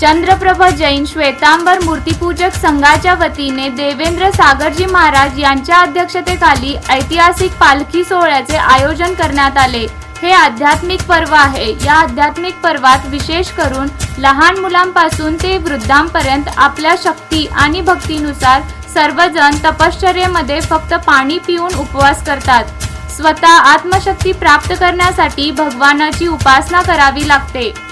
चंद्रप्रभ जैन श्वेतांबर मूर्तिपूजक संघाच्या वतीने देवेंद्र सागरजी महाराज यांच्या अध्यक्षतेखाली ऐतिहासिक पालखी सोहळ्याचे आयोजन करण्यात आले. हे आध्यात्मिक पर्व आहे. या आध्यात्मिक पर्वात विशेष करून लहान मुलांपासून ते वृद्धांपर्यंत आपल्या शक्ती आणि भक्तीनुसार सर्वजण तपश्चर्येमध्ये फक्त पाणी पिऊन उपवास करतात. स्वतः आत्मशक्ती प्राप्त करण्यासाठी भगवानाची उपासना करावी लागते.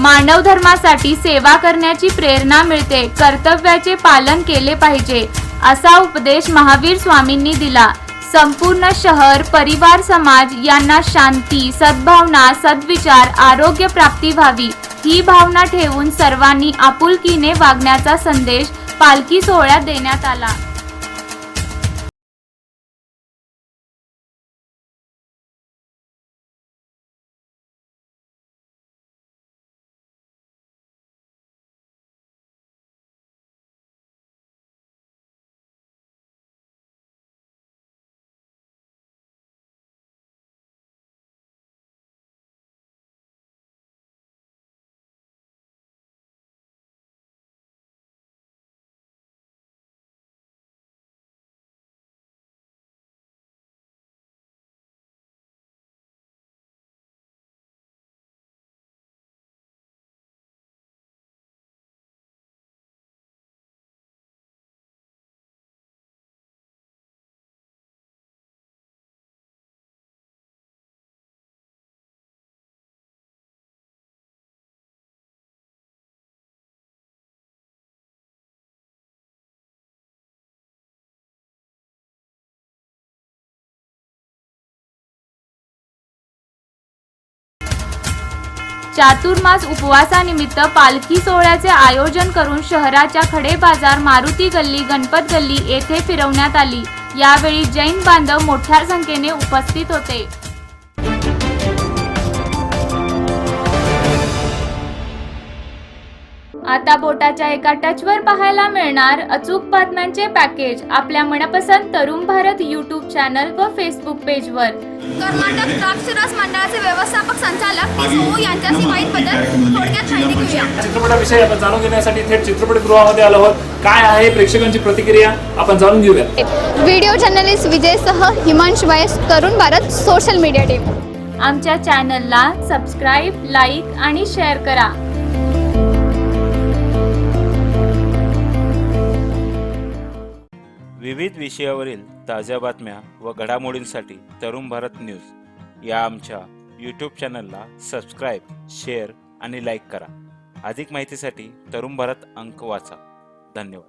मानव धर्मासाठी सेवा करण्याची प्रेरणा मिळते कर्तव्याचे पालन केले पाहिजे असा उपदेश महावीर स्वामींनी दिला. संपूर्ण शहर परिवार समाज यांना शांती सद्भावना सद्विचार आरोग्य प्राप्ती व्हावी ही भावना ठेवून सर्वांनी आपुलकीने वागण्याचा संदेश पालखी सोहळ्यात देण्यात आला. चातुर्मास उपवासानिमित्त पालखी सोहळ्याचे आयोजन करून शहराच्या खडे बाजार मारुती गल्ली गणपत गल्ली येथे फिरवण्यात आली. यावेळी जैन बांधव मोठ्या संख्येने उपस्थित होते. आता बोटाच्या एका टचवर पाहायला मिळणार अचूक बातम्यांचे पॅकेज आपल्या मनपसंत तरुण भारत यूट्यूब चॅनल व फेसबुक पेजवर कर्नाटक द्राक्षरस व्यवस्थापक संचालक पी सोमू यांच्याशी माहितबद्दल थोडक्यात माहिती घेऊया. चित्रपटाविषयी आपण जाणून घेण्यासाठी थेट चित्रपटगृहामध्ये आलो आहोत. काय आहे प्रेक्षकांची प्रतिक्रिया? आपण जाणून घेऊया. व्हिडिओ जर्नलिस्ट विजयसह हिमांश वयस Tarun Bharat social media team. आमच्या चॅनलला सबस्क्राईब लाईक आणि शेअर करा. विविध विषयावरील ताज्या बातम्या व घडामोडींसाठी तरुण भारत न्यूज या आमच्या यूट्यूब चॅनलला सबस्क्राईब शेअर आणि लाईक करा. अधिक माहितीसाठी तरुण भारत अंक वाचा. धन्यवाद.